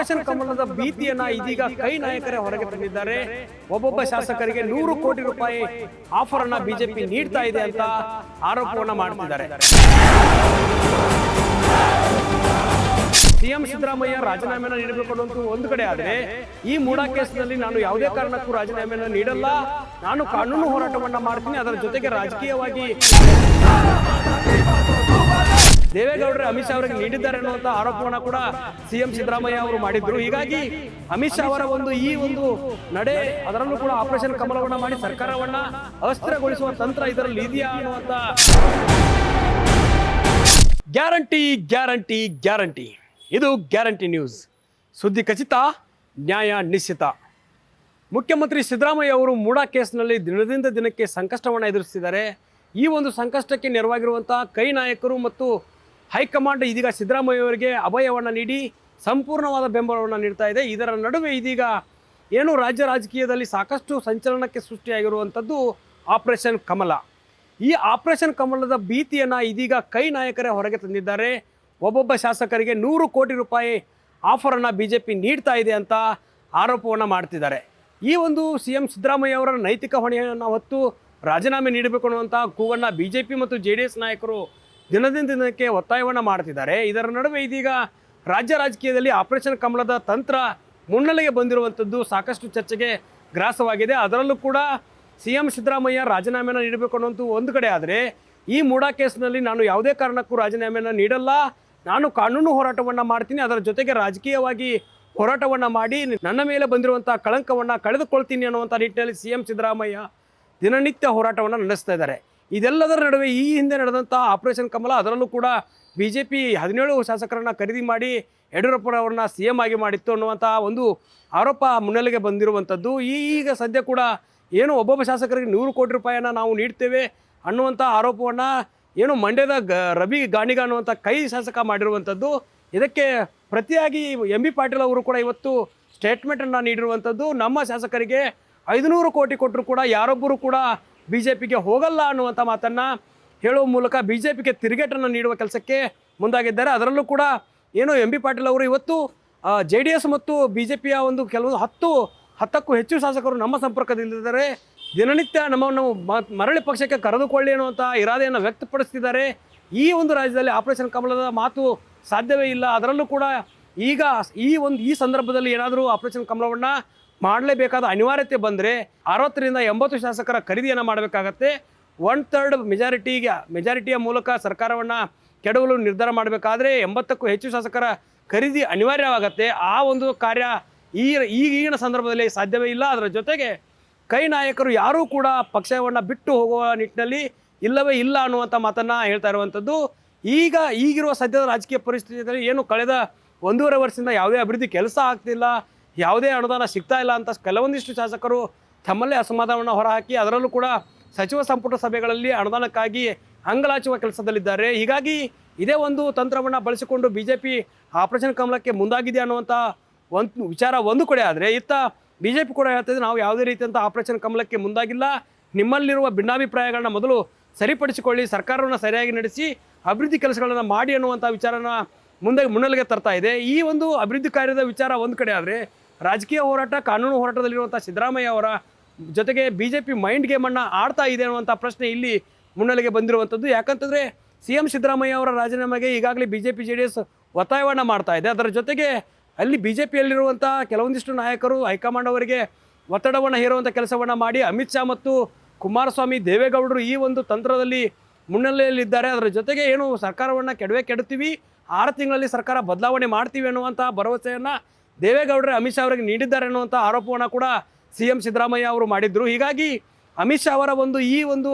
Operation ಕಮಲದ ಭೀತಿಯನ್ನ ಇದೀಗ ಕೈ ನಾಯಕರೇ ಹೊರಗೆ ತಂದಿದ್ದಾರೆ. ಒಬ್ಬೊಬ್ಬ ಶಾಸಕರಿಗೆ ನೂರು ಕೋಟಿ ರೂಪಾಯಿ ಆಫರ್ ಅನ್ನ ಬಿಜೆಪಿ ನೀಡ್ತಾ ಇದೆ ಅಂತ ಆರೋಪವನ್ನ ಮಾಡ್ತಿದ್ದಾರೆ. ಸಿಎಂ ಸಿದ್ದರಾಮಯ್ಯ ರಾಜೀನಾಮೆನ ನೀಡಬೇಕು ಅನ್ನೋದು ಒಂದು ಕಡೆ ಆದರೆ ಈ ಮೂಡಾ ಕೇಸ್ನಲ್ಲಿ ನಾನು ಯಾವುದೇ ಕಾರಣಕ್ಕೂ ರಾಜೀನಾಮೆಯನ್ನು ನೀಡಲ್ಲ. ನಾನು ಕಾನೂನು ಹೋರಾಟವನ್ನ ಮಾಡ್ತೀನಿ. ಅದರ ಜೊತೆಗೆ ರಾಜಕೀಯವಾಗಿ ದೇವೇಗೌಡರು ಅಮಿತ್ ಶಾ ಅವರಿಗೆ ನೀಡಿದ್ದಾರೆ ಅನ್ನುವಂತ ಆರೋಪವನ್ನ ಕೂಡ ಸಿಎಂ ಸಿದ್ದರಾಮಯ್ಯ ಅವರು ಮಾಡಿದ್ರು. ಹೀಗಾಗಿ ಅಮಿತ್ ಶಾ ಅವರ ಒಂದು ಈ ಒಂದು ನಡೆ, ಅದರಲ್ಲೂ ಕೂಡ ಆಪರೇಷನ್ ಕಮಲವನ್ನ ಮಾಡಿ ಸರ್ಕಾರವನ್ನ ಅಸ್ಥಿರಗೊಳಿಸುವ ತಂತ್ರ ಇದರಲ್ಲಿ ಇದೆಯಾ ಅನ್ನುವಂತ ಗ್ಯಾರಂಟಿ ಗ್ಯಾರಂಟಿ ಗ್ಯಾರಂಟಿ. ಇದು ಗ್ಯಾರಂಟಿ ನ್ಯೂಸ್. ಸುದ್ದಿ ಖಚಿತ, ನ್ಯಾಯ ನಿಶ್ಚಿತ. ಮುಖ್ಯಮಂತ್ರಿ ಸಿದ್ದರಾಮಯ್ಯ ಅವರು ಮೂಡಾ ಕೇಸ್ನಲ್ಲಿ ದಿನದಿಂದ ದಿನಕ್ಕೆ ಸಂಕಷ್ಟವನ್ನು ಎದುರಿಸಿದ್ದಾರೆ ಈ ಒಂದು ಸಂಕಷ್ಟಕ್ಕೆ ನೆರವಾಗಿರುವಂಥ ಕೈ ನಾಯಕರು ಮತ್ತು ಹೈಕಮಾಂಡ್ ಇದೀಗ ಸಿದ್ದರಾಮಯ್ಯ ಅವರಿಗೆ ಅಭಯವನ್ನು ನೀಡಿ ಸಂಪೂರ್ಣವಾದ ಬೆಂಬಲವನ್ನು ನೀಡ್ತಾ ಇದೆ. ಇದರ ನಡುವೆ ಇದೀಗ ಏನು ರಾಜ್ಯ ರಾಜಕೀಯದಲ್ಲಿ ಸಾಕಷ್ಟು ಸಂಚಲನಕ್ಕೆ ಸೃಷ್ಟಿಯಾಗಿರುವಂಥದ್ದು ಆಪರೇಷನ್ ಕಮಲ. ಈ ಆಪರೇಷನ್ ಕಮಲದ ಭೀತಿಯನ್ನು ಇದೀಗ ಕೈ ನಾಯಕರೇ ಹೊರಗೆ ತಂದಿದ್ದಾರೆ. ಒಬ್ಬೊಬ್ಬ ಶಾಸಕರಿಗೆ ನೂರು ಕೋಟಿ ರೂಪಾಯಿ ಆಫರನ್ನು ಬಿ ಜೆ ಪಿ ನೀಡ್ತಾ ಇದೆ ಅಂತ ಆರೋಪವನ್ನು ಮಾಡ್ತಿದ್ದಾರೆ. ಈ ಒಂದು ಸಿ ಎಂ ಸಿದ್ದರಾಮಯ್ಯ ಅವರ ನೈತಿಕ ಹೊಣೆಯನ್ನು ಹೊತ್ತು ರಾಜೀನಾಮೆ ನೀಡಬೇಕು ಅನ್ನುವಂಥ ಕೂಗನ್ನು ಬಿ ಜೆ ಪಿ ಮತ್ತು ಜೆ ಡಿ ಎಸ್ ನಾಯಕರು ದಿನದಿಂದ ದಿನಕ್ಕೆ ಒತ್ತಾಯವನ್ನು ಮಾಡ್ತಿದ್ದಾರೆ. ಇದರ ನಡುವೆ ಇದೀಗ ರಾಜ್ಯ ರಾಜಕೀಯದಲ್ಲಿ ಆಪರೇಷನ್ ಕಮಲದ ತಂತ್ರ ಮುನ್ನೆಲೆಗೆ ಬಂದಿರುವಂಥದ್ದು ಸಾಕಷ್ಟು ಚರ್ಚೆಗೆ ಗ್ರಾಸವಾಗಿದೆ. ಅದರಲ್ಲೂ ಕೂಡ ಸಿ ಎಂ ಸಿದ್ದರಾಮಯ್ಯ ರಾಜೀನಾಮೆನ ನೀಡಬೇಕು ಅನ್ನೋದು ಒಂದು ಕಡೆ ಆದರೆ ಈ ಮೂಡಾ ಕೇಸ್ನಲ್ಲಿ ನಾನು ಯಾವುದೇ ಕಾರಣಕ್ಕೂ ರಾಜೀನಾಮೆಯನ್ನು ನೀಡಲ್ಲ. ನಾನು ಕಾನೂನು ಹೋರಾಟವನ್ನು ಮಾಡ್ತೀನಿ. ಅದರ ಜೊತೆಗೆ ರಾಜಕೀಯವಾಗಿ ಹೋರಾಟವನ್ನು ಮಾಡಿ ನನ್ನ ಮೇಲೆ ಬಂದಿರುವಂಥ ಕಳಂಕವನ್ನು ಕಳೆದುಕೊಳ್ತೀನಿ ಅನ್ನುವಂಥ ನಿಟ್ಟಿನಲ್ಲಿ ಸಿ ಎಂ ಸಿದ್ದರಾಮಯ್ಯ ದಿನನಿತ್ಯ ಹೋರಾಟವನ್ನು ನಡೆಸ್ತಾ ಇದ್ದಾರೆ. ಇದೆಲ್ಲದರ ನಡುವೆ ಈ ಹಿಂದೆ ನಡೆದಂಥ ಆಪರೇಷನ್ ಕಮಲ, ಅದರಲ್ಲೂ ಕೂಡ ಬಿ ಜೆ ಪಿ ಹದಿನೇಳು ಶಾಸಕರನ್ನು ಖರೀದಿ ಮಾಡಿ ಯಡಿಯೂರಪ್ಪನವ್ರನ್ನ ಸಿ ಎಂ ಆಗಿ ಮಾಡಿತ್ತು ಅನ್ನುವಂಥ ಒಂದು ಆರೋಪ ಮುನ್ನೆಲೆಗೆ ಬಂದಿರುವಂಥದ್ದು. ಈಗ ಸದ್ಯ ಕೂಡ ಏನು ಒಬ್ಬೊಬ್ಬ ಶಾಸಕರಿಗೆ ನೂರು ಕೋಟಿ ರೂಪಾಯಿಯನ್ನು ನಾವು ನೀಡ್ತೇವೆ ಅನ್ನುವಂಥ ಆರೋಪವನ್ನು ಏನು ಮಂಡ್ಯದ ಗ, ರವಿ ಗಾಣಿಗ ಅನ್ನುವಂಥ ಕೈ ಶಾಸಕ ಮಾಡಿರುವಂಥದ್ದು. ಇದಕ್ಕೆ ಪ್ರತಿಯಾಗಿ ಎಂ ಬಿ ಪಾಟೀಲ್ ಅವರು ಕೂಡ ಇವತ್ತು ಸ್ಟೇಟ್ಮೆಂಟನ್ನು ನೀಡಿರುವಂಥದ್ದು. ನಮ್ಮ ಶಾಸಕರಿಗೆ ಐದುನೂರು ಕೋಟಿ ಕೊಟ್ಟರು ಕೂಡ ಯಾರೊಬ್ಬರು ಕೂಡ ಬಿ ಜೆ ಪಿಗೆ ಹೋಗಲ್ಲ ಅನ್ನುವಂಥ ಮಾತನ್ನು ಹೇಳುವ ಮೂಲಕ ಬಿ ಜೆ ಪಿಗೆ ತಿರುಗೇಟನ್ನು ನೀಡುವ ಕೆಲಸಕ್ಕೆ ಮುಂದಾಗಿದ್ದಾರೆ. ಅದರಲ್ಲೂ ಕೂಡ ಏನು ಎಂ ಬಿ ಪಾಟೀಲ್ ಅವರು ಇವತ್ತು ಜೆ ಡಿ ಎಸ್ ಮತ್ತು ಬಿ ಜೆ ಪಿಯ ಒಂದು ಕೆಲವು ಹತ್ತು, ಹತ್ತಕ್ಕೂ ಹೆಚ್ಚು ಶಾಸಕರು ನಮ್ಮ ಸಂಪರ್ಕದಲ್ಲಿದ್ದಾರೆ ದಿನನಿತ್ಯ ನಮ್ಮನ್ನು ಮರಳಿ ಪಕ್ಷಕ್ಕೆ ಕರೆದುಕೊಳ್ಳಿ ಅನ್ನುವಂಥ ಇರಾದೆಯನ್ನು ವ್ಯಕ್ತಪಡಿಸ್ತಿದ್ದಾರೆ. ಈ ಒಂದು ರಾಜ್ಯದಲ್ಲಿ ಆಪರೇಷನ್ ಕಮಲದ ಮಾತು ಸಾಧ್ಯವೇ ಇಲ್ಲ. ಅದರಲ್ಲೂ ಕೂಡ ಈಗ ಈ ಒಂದು, ಈ ಸಂದರ್ಭದಲ್ಲಿ ಏನಾದರೂ ಆಪರೇಷನ್ ಕಮಲವನ್ನು ಮಾಡಲೇಬೇಕಾದ ಅನಿವಾರ್ಯತೆ ಬಂದರೆ ಅರವತ್ತರಿಂದ ಎಂಬತ್ತು ಶಾಸಕರ ಖರೀದಿಯನ್ನು ಮಾಡಬೇಕಾಗತ್ತೆ. ಒನ್ ಥರ್ಡ್ ಮೆಜಾರಿಟಿಗೆ ಮೆಜಾರಿಟಿಯ ಮೂಲಕ ಸರ್ಕಾರವನ್ನು ಕೆಡವಲು ನಿರ್ಧಾರ ಮಾಡಬೇಕಾದ್ರೆ ಎಂಬತ್ತಕ್ಕೂ ಹೆಚ್ಚು ಶಾಸಕರ ಖರೀದಿ ಅನಿವಾರ್ಯವಾಗತ್ತೆ. ಆ ಒಂದು ಕಾರ್ಯ ಈ ಈಗಿನ ಸಂದರ್ಭದಲ್ಲಿ ಸಾಧ್ಯವೇ ಇಲ್ಲ. ಅದರ ಜೊತೆಗೆ ಕೈ ನಾಯಕರು ಯಾರೂ ಕೂಡ ಪಕ್ಷವನ್ನು ಬಿಟ್ಟು ಹೋಗುವ ನಿಟ್ಟಿನಲ್ಲಿ ಇಲ್ಲವೇ ಇಲ್ಲ ಅನ್ನುವಂಥ ಮಾತನ್ನು ಹೇಳ್ತಾ ಇರುವಂಥದ್ದು ಈಗ ಈಗಿರುವ ಸದ್ಯದ ರಾಜಕೀಯ ಪರಿಸ್ಥಿತಿಯಲ್ಲಿ ಏನು ಕಳೆದ ಒಂದೂವರೆ ವರ್ಷದಿಂದ ಯಾವುದೇ ಅಭಿವೃದ್ಧಿ ಕೆಲಸ ಆಗ್ತಿಲ್ಲ. ಯಾವುದೇ ಅನುದಾನ ಸಿಗ್ತಾ ಇಲ್ಲ ಅಂತ ಕೆಲವೊಂದಿಷ್ಟು ಶಾಸಕರು ತಮ್ಮಲ್ಲೇ ಅಸಮಾಧಾನವನ್ನು ಹೊರಹಾಕಿ ಅದರಲ್ಲೂ ಕೂಡ ಸಚಿವ ಸಂಪುಟ ಸಭೆಗಳಲ್ಲಿ ಅನುದಾನಕ್ಕಾಗಿ ಅಂಗಲಾಚುವ ಕೆಲಸದಲ್ಲಿದ್ದಾರೆ. ಹೀಗಾಗಿ ಇದೇ ಒಂದು ತಂತ್ರವನ್ನು ಬಳಸಿಕೊಂಡು ಬಿ ಜೆ ಪಿ ಆಪರೇಷನ್ ಕಮಲಕ್ಕೆ ಮುಂದಾಗಿದೆ ಅನ್ನುವಂಥ ಒಂದು ವಿಚಾರ ಒಂದು ಕಡೆ ಆದರೆ ಇತ್ತ ಬಿ ಜೆ ಪಿ ಕೂಡ ಹೇಳ್ತಿದೆ ನಾವು ಯಾವುದೇ ರೀತಿಯಂಥ ಆಪರೇಷನ್ ಕಮಲಕ್ಕೆ ಮುಂದಾಗಿಲ್ಲ. ನಿಮ್ಮಲ್ಲಿರುವ ಭಿನ್ನಾಭಿಪ್ರಾಯಗಳನ್ನ ಮೊದಲು ಸರಿಪಡಿಸಿಕೊಳ್ಳಿ, ಸರ್ಕಾರವನ್ನು ಸರಿಯಾಗಿ ನಡೆಸಿ, ಅಭಿವೃದ್ಧಿ ಕೆಲಸಗಳನ್ನು ಮಾಡಿ ಅನ್ನುವಂಥ ವಿಚಾರನ ಮುಂದೆ ಮುನ್ನೆಲೆಗೆ ತರ್ತಾ ಇದೆ. ಈ ಒಂದು ಅಭಿವೃದ್ಧಿ ಕಾರ್ಯದ ವಿಚಾರ ಒಂದು ಕಡೆ ಆದರೆ ರಾಜಕೀಯ ಹೋರಾಟ, ಕಾನೂನು ಹೋರಾಟದಲ್ಲಿರುವಂಥ ಸಿದ್ದರಾಮಯ್ಯ ಅವರ ಜೊತೆಗೆ ಬಿ ಜೆ ಪಿ ಮೈಂಡ್ ಗೇಮನ್ನು ಆಡ್ತಾ ಇದೆ ಅನ್ನುವಂಥ ಪ್ರಶ್ನೆ ಇಲ್ಲಿ ಮುನ್ನೆಲೆಗೆ ಬಂದಿರುವಂಥದ್ದು. ಯಾಕಂತಂದರೆ ಸಿ ಎಂ ಸಿದ್ದರಾಮಯ್ಯ ಅವರ ರಾಜೀನಾಮೆಗೆ ಈಗಾಗಲೇ B J P J D S ಒತ್ತಾಯವನ್ನು ಮಾಡ್ತಾ ಇದೆ. ಅದರ ಜೊತೆಗೆ ಅಲ್ಲಿ ಬಿ ಜೆ ಪಿಯಲ್ಲಿರುವಂಥ ಕೆಲವೊಂದಿಷ್ಟು ನಾಯಕರು ಹೈಕಮಾಂಡ್ ಅವರಿಗೆ ಒತ್ತಡವನ್ನು ಹೇರುವಂಥ ಕೆಲಸವನ್ನು ಮಾಡಿ ಅಮಿತ್ ಶಾ ಮತ್ತು ಕುಮಾರಸ್ವಾಮಿ ದೇವೇಗೌಡರು ಈ ಒಂದು ತಂತ್ರದಲ್ಲಿ ಮುನ್ನೆಲೆಯಲ್ಲಿದ್ದಾರೆ. ಅದರ ಜೊತೆಗೆ ಏನು ಸರ್ಕಾರವನ್ನು ಕೆಡವೆ ಕೆಡ್ತೀವಿ ಆರು ತಿಂಗಳಲ್ಲಿ ಸರ್ಕಾರ ಬದಲಾವಣೆ ಮಾಡ್ತೀವಿ ಅನ್ನುವಂಥ ಭರವಸೆಯನ್ನು ದೇವೇಗೌಡರೇ ಅಮಿತ್ ಶಾ ಅವರಿಗೆ ನೀಡಿದ್ದಾರೆ ಅನ್ನುವಂಥ ಆರೋಪವನ್ನು ಕೂಡ ಸಿ ಎಂ ಸಿದ್ದರಾಮಯ್ಯ ಅವರು ಮಾಡಿದ್ರು. ಹೀಗಾಗಿ ಅಮಿತ್ ಶಾ ಅವರ ಒಂದು ಈ ಒಂದು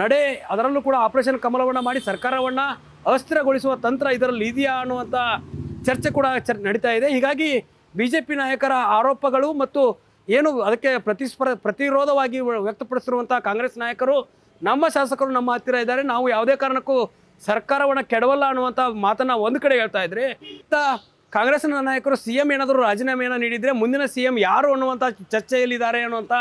ನಡೆ, ಅದರಲ್ಲೂ ಕೂಡ ಆಪರೇಷನ್ ಕಮಲವನ್ನು ಮಾಡಿ ಸರ್ಕಾರವನ್ನು ಅಸ್ಥಿರಗೊಳಿಸುವ ತಂತ್ರ ಇದರಲ್ಲಿ ಇದೆಯಾ ಅನ್ನುವಂಥ ಚರ್ಚೆ ಕೂಡ ಚರ್, ನಡೀತಾ ಇದೆ. ಹೀಗಾಗಿ ಬಿ ಜೆ ಪಿ ನಾಯಕರ ಆರೋಪಗಳು ಮತ್ತು ಏನು ಅದಕ್ಕೆ ಪ್ರತಿಸ್ಪರ, ಪ್ರತಿರೋಧವಾಗಿ ವ್ಯಕ್ತಪಡಿಸಿರುವಂಥ ಕಾಂಗ್ರೆಸ್ ನಾಯಕರು, ನಮ್ಮ ಶಾಸಕರು ನಮ್ಮ ಹತ್ತಿರ ಇದ್ದಾರೆ. ನಾವು ಯಾವುದೇ ಕಾರಣಕ್ಕೂ ಸರ್ಕಾರವನ್ನು ಕೆಡವಲ್ಲ ಅನ್ನುವಂಥ ಮಾತನ್ನು ಒಂದು ಕಡೆ ಹೇಳ್ತಾ ಇದ್ರೆ ಕಾಂಗ್ರೆಸ್ನ ನಾಯಕರು ಸಿ ಎಂ ಏನಾದರೂ ರಾಜೀನಾಮೆಯನ್ನು ನೀಡಿದರೆ ಮುಂದಿನ ಸಿ ಎಂ ಯಾರು ಅನ್ನುವಂಥ ಚರ್ಚೆಯಲ್ಲಿದ್ದಾರೆ ಅನ್ನುವಂಥ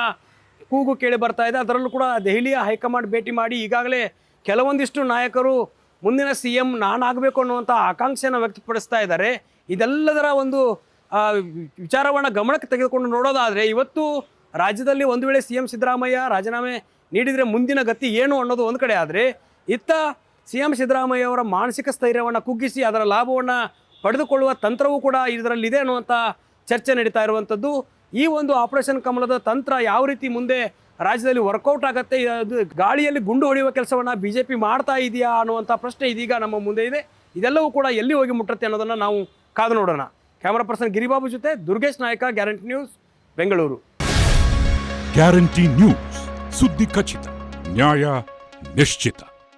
ಕೂಗು ಕೇಳಿ ಬರ್ತಾ ಇದೆ. ಅದರಲ್ಲೂ ಕೂಡ ದೆಹಲಿಯ ಹೈಕಮಾಂಡ್ ಭೇಟಿ ಮಾಡಿ ಈಗಾಗಲೇ ಕೆಲವೊಂದಿಷ್ಟು ನಾಯಕರು ಮುಂದಿನ ಸಿ ಎಂ ನಾನಾಗಬೇಕು ಅನ್ನುವಂಥ ಆಕಾಂಕ್ಷೆಯನ್ನು ವ್ಯಕ್ತಪಡಿಸ್ತಾ ಇದ್ದಾರೆ. ಇದೆಲ್ಲದರ ಒಂದು ವಿಚಾರವನ್ನು ಗಮನಕ್ಕೆ ತೆಗೆದುಕೊಂಡು ನೋಡೋದಾದರೆ ಇವತ್ತು ರಾಜ್ಯದಲ್ಲಿ ಒಂದು ವೇಳೆ ಸಿ ಎಂ ಸಿದ್ದರಾಮಯ್ಯ ರಾಜೀನಾಮೆ ನೀಡಿದರೆ ಮುಂದಿನ ಗತಿ ಏನು ಅನ್ನೋದು ಒಂದು ಕಡೆ ಆದರೆ ಇತ್ತ ಸಿ ಎಂ ಸಿದ್ದರಾಮಯ್ಯ ಅವರ ಮಾನಸಿಕ ಸ್ಥೈರ್ಯವನ್ನು ಕುಗ್ಗಿಸಿ ಅದರ ಲಾಭವನ್ನು ಪಡೆದುಕೊಳ್ಳುವ ತಂತ್ರವೂ ಕೂಡ ಇದರಲ್ಲಿದೆ ಅನ್ನುವಂಥ ಚರ್ಚೆ ನಡೀತಾ ಇರುವಂಥದ್ದು. ಈ ಒಂದು ಆಪರೇಷನ್ ಕಮಲದ ತಂತ್ರ ಯಾವ ರೀತಿ ಮುಂದೆ ರಾಜ್ಯದಲ್ಲಿ ವರ್ಕೌಟ್ ಆಗುತ್ತೆ, ಅದು ಗಾಳಿಯಲ್ಲಿ ಗುಂಡು ಹೊಡೆಯುವ ಕೆಲಸವನ್ನು ಬಿ ಜೆ ಪಿ ಮಾಡ್ತಾ ಇದೆಯಾ ಅನ್ನುವಂಥ ಪ್ರಶ್ನೆ ಇದೀಗ ನಮ್ಮ ಮುಂದೆ ಇದೆ. ಇದೆಲ್ಲವೂ ಕೂಡ ಎಲ್ಲಿ ಹೋಗಿ ಮುಟ್ಟುತ್ತೆ ಅನ್ನೋದನ್ನು ನಾವು ಕಾದು ನೋಡೋಣ. ಕ್ಯಾಮರಾ ಪರ್ಸನ್ ಗಿರಿಬಾಬು ಜೊತೆ Durgesh Nayak guarantee news Bengaluru guarantee news ಸುದ್ದಿ ಖಚಿತ, ನ್ಯಾಯ ನಿಶ್ಚಿತ.